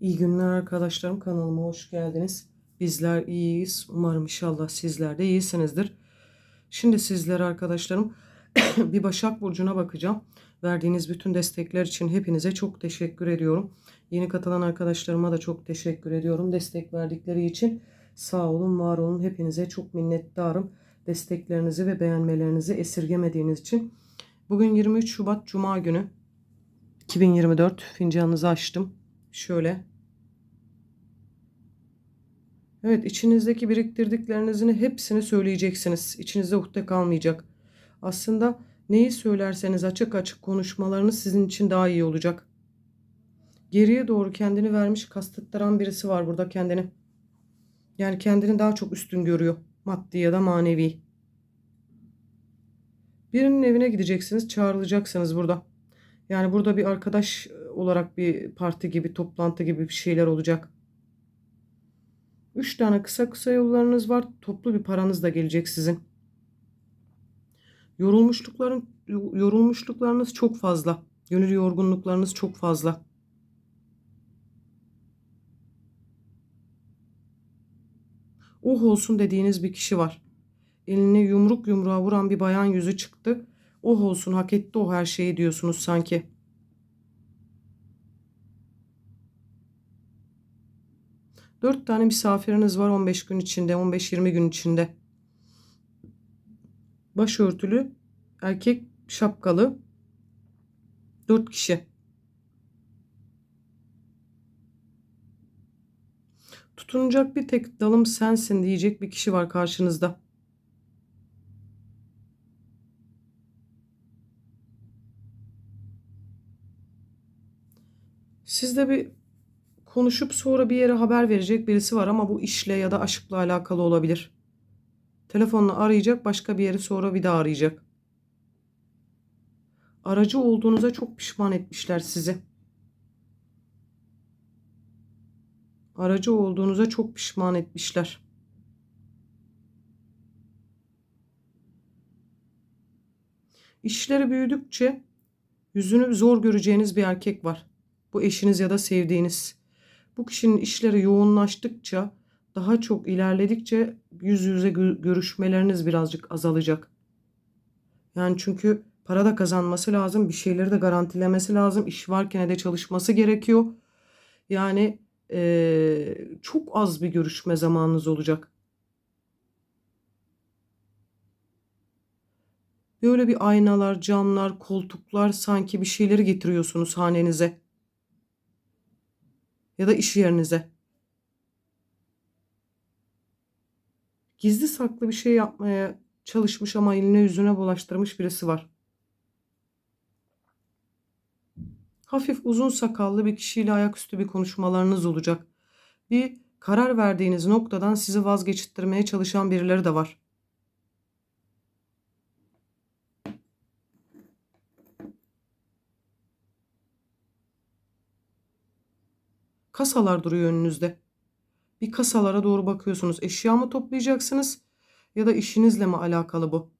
İyi günler arkadaşlarım kanalıma hoş geldiniz. Bizler iyiyiz. Umarım inşallah sizler de iyisinizdir. Şimdi sizlere arkadaşlarım bir Başak Burcu'na bakacağım. Verdiğiniz bütün destekler için hepinize çok teşekkür ediyorum. Yeni katılan arkadaşlarıma da çok teşekkür ediyorum. Destek verdikleri için sağ olun, var olun. Hepinize çok minnettarım. Desteklerinizi ve beğenmelerinizi esirgemediğiniz için. Bugün 23 Şubat Cuma günü. 2024 fincanınızı açtım. Şöyle. Evet içinizdeki biriktirdiklerinizin hepsini söyleyeceksiniz. İçinizde ukde kalmayacak. Aslında neyi söylerseniz açık açık konuşmalarınız sizin için daha iyi olacak. Geriye doğru kendini vermiş kastettiren birisi var burada kendini. Yani kendini daha çok üstün görüyor. Maddi ya da manevi. Birinin evine gideceksiniz, çağrılacaksınız burada. Yani burada bir arkadaş olarak bir parti gibi, toplantı gibi bir şeyler olacak. Üç tane kısa kısa yollarınız var. Toplu bir paranız da gelecek sizin. Yorulmuşlukların yorulmuşluklarınız çok fazla. Gönül yorgunluklarınız çok fazla. Oh olsun dediğiniz bir kişi var. Elini yumruk yumruğa vuran bir bayan yüzü çıktı. Oh olsun hak etti o her şeyi diyorsunuz sanki. Dört tane misafiriniz var 15 gün içinde, 15-20 gün içinde. Başörtülü, erkek şapkalı. Dört kişi. Tutunacak bir tek dalım sensin diyecek bir kişi var karşınızda. Sizde bir konuşup sonra bir yere haber verecek birisi var ama bu işle ya da aşkla alakalı olabilir. Telefonla arayacak, başka bir yeri sonra bir daha arayacak. Aracı olduğunuza çok pişman etmişler sizi. Aracı olduğunuza çok pişman etmişler. İşleri büyüdükçe yüzünü zor göreceğiniz bir erkek var. Bu eşiniz ya da sevdiğiniz. Bu kişinin işleri yoğunlaştıkça, daha çok ilerledikçe yüz yüze görüşmeleriniz birazcık azalacak. Yani çünkü para da kazanması lazım, bir şeyleri de garantilemesi lazım. İş varken de çalışması gerekiyor. Yani ee, çok az bir görüşme zamanınız olacak. Böyle bir aynalar, camlar, koltuklar sanki bir şeyleri getiriyorsunuz hanenize ya da iş yerinize. Gizli saklı bir şey yapmaya çalışmış ama eline yüzüne bulaştırmış birisi var. Hafif uzun sakallı bir kişiyle ayaküstü bir konuşmalarınız olacak. Bir karar verdiğiniz noktadan sizi vazgeçirtmeye çalışan birileri de var. Kasalar duruyor önünüzde. Bir kasalara doğru bakıyorsunuz. Eşya mı toplayacaksınız ya da işinizle mi alakalı bu?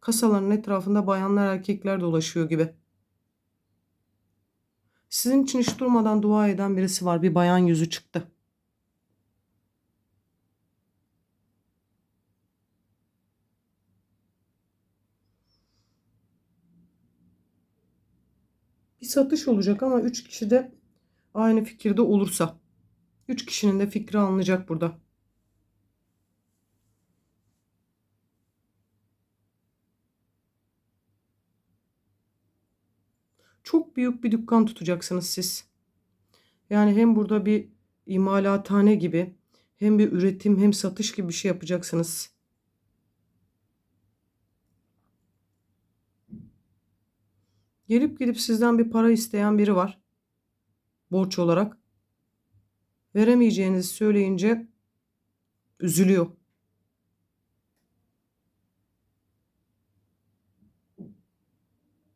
Kasaların etrafında bayanlar erkekler dolaşıyor gibi. Sizin için hiç durmadan dua eden birisi var. Bir bayan yüzü çıktı. Bir satış olacak ama üç kişi de aynı fikirde olursa. Üç kişinin de fikri alınacak burada. Çok büyük bir dükkan tutacaksınız siz. Yani hem burada bir imalathane gibi hem bir üretim hem satış gibi bir şey yapacaksınız. Gelip gidip sizden bir para isteyen biri var. Borç olarak. Veremeyeceğinizi söyleyince üzülüyor.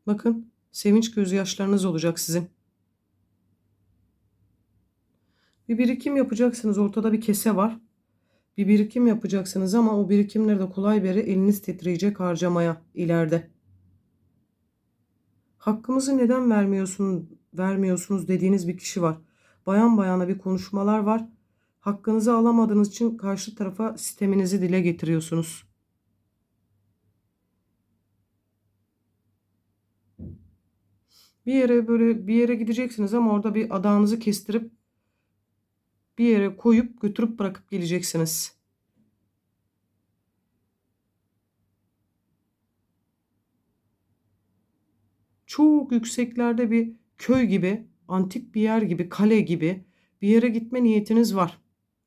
Bakın Sevinç gözyaşlarınız olacak sizin. Bir birikim yapacaksınız. Ortada bir kese var. Bir birikim yapacaksınız ama o birikimleri de kolay beri eliniz titreyecek harcamaya ileride. Hakkımızı neden vermiyorsun, vermiyorsunuz dediğiniz bir kişi var. bayan bayana bir konuşmalar var. Hakkınızı alamadığınız için karşı tarafa sisteminizi dile getiriyorsunuz. Bir yere böyle bir yere gideceksiniz ama orada bir adağınızı kestirip bir yere koyup götürüp bırakıp geleceksiniz. Çok yükseklerde bir köy gibi, antik bir yer gibi, kale gibi bir yere gitme niyetiniz var.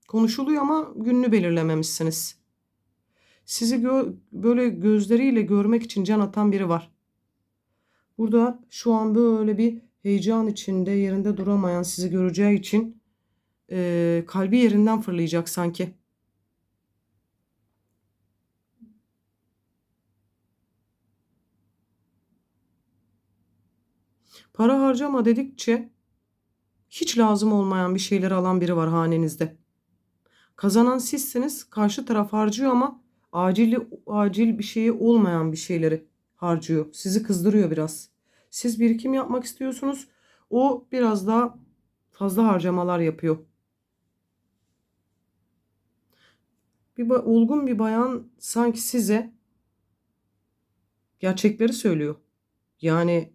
Konuşuluyor ama gününü belirlememişsiniz. Sizi gö- böyle gözleriyle görmek için can atan biri var. Burada şu an böyle bir heyecan içinde yerinde duramayan sizi göreceği için eee, kalbi yerinden fırlayacak sanki. Para harcama dedikçe hiç lazım olmayan bir şeyleri alan biri var hanenizde. Kazanan sizsiniz, karşı taraf harcıyor ama acil acil bir şeyi olmayan bir şeyleri harcıyor. Sizi kızdırıyor biraz. Siz birikim yapmak istiyorsunuz. O biraz daha fazla harcamalar yapıyor. Bir olgun bir bayan sanki size gerçekleri söylüyor. Yani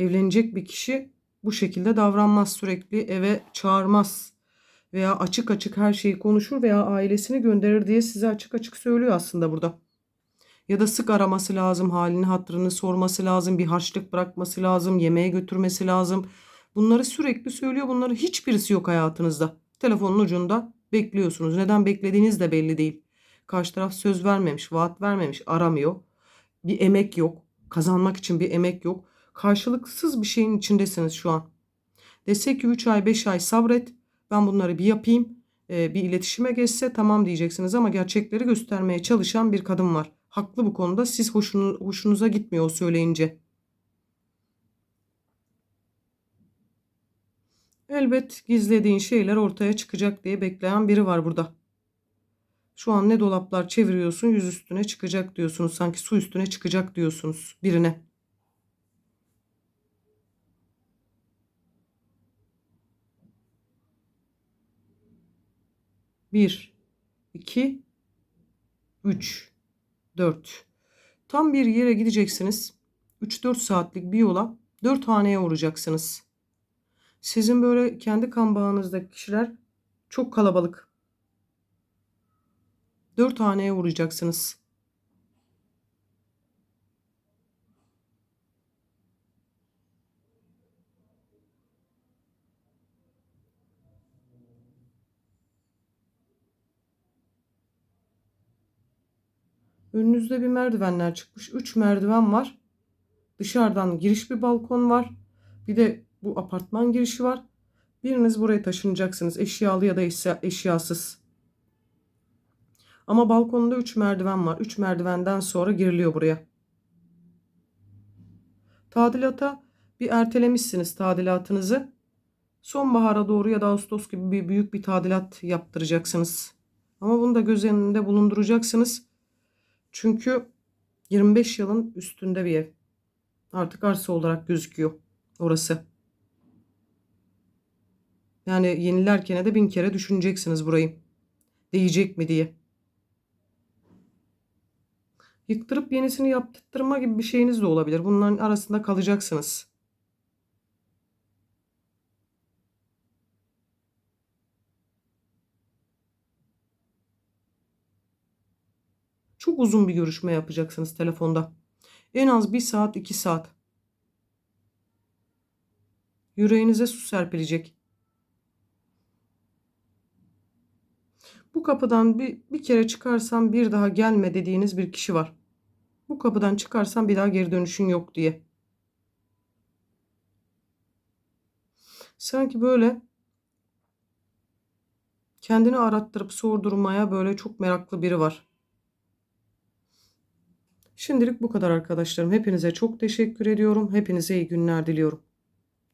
evlenecek bir kişi bu şekilde davranmaz sürekli eve çağırmaz veya açık açık her şeyi konuşur veya ailesini gönderir diye size açık açık söylüyor aslında burada. Ya da sık araması lazım, halini hatırını sorması lazım, bir harçlık bırakması lazım, yemeğe götürmesi lazım. Bunları sürekli söylüyor. Bunların hiçbirisi yok hayatınızda. Telefonun ucunda bekliyorsunuz. Neden beklediğiniz de belli değil. Karşı taraf söz vermemiş, vaat vermemiş, aramıyor. Bir emek yok. Kazanmak için bir emek yok. Karşılıksız bir şeyin içindesiniz şu an. Dese ki 3 ay 5 ay sabret. Ben bunları bir yapayım. Ee, bir iletişime geçse tamam diyeceksiniz ama gerçekleri göstermeye çalışan bir kadın var. Haklı bu konuda. Siz hoşunu, hoşunuza gitmiyor o söyleyince. Elbet gizlediğin şeyler ortaya çıkacak diye bekleyen biri var burada. Şu an ne dolaplar çeviriyorsun yüz üstüne çıkacak diyorsunuz. Sanki su üstüne çıkacak diyorsunuz birine. Bir, iki, üç, dört. Tam bir yere gideceksiniz. 3-4 saatlik bir yola 4 haneye uğrayacaksınız. Sizin böyle kendi kan bağınızdaki kişiler çok kalabalık. 4 haneye uğrayacaksınız. Önünüzde bir merdivenler çıkmış. 3 merdiven var. Dışarıdan giriş bir balkon var. Bir de bu apartman girişi var. Biriniz buraya taşınacaksınız. Eşyalı ya da eşya- eşyasız. Ama balkonda 3 merdiven var. 3 merdivenden sonra giriliyor buraya. Tadilata bir ertelemişsiniz tadilatınızı. Sonbahara doğru ya da Ağustos gibi bir büyük bir tadilat yaptıracaksınız. Ama bunu da göz önünde bulunduracaksınız. Çünkü 25 yılın üstünde bir ev. Artık arsa olarak gözüküyor orası. Yani yenilerken de bin kere düşüneceksiniz burayı. Değecek mi diye. Yıktırıp yenisini yaptırma gibi bir şeyiniz de olabilir. Bunların arasında kalacaksınız. Uzun bir görüşme yapacaksınız telefonda. En az bir saat iki saat. Yüreğinize su serpilecek. Bu kapıdan bir, bir kere çıkarsam bir daha gelme dediğiniz bir kişi var. Bu kapıdan çıkarsam bir daha geri dönüşün yok diye. Sanki böyle kendini arattırıp sordurmaya böyle çok meraklı biri var. Şimdilik bu kadar arkadaşlarım. Hepinize çok teşekkür ediyorum. Hepinize iyi günler diliyorum.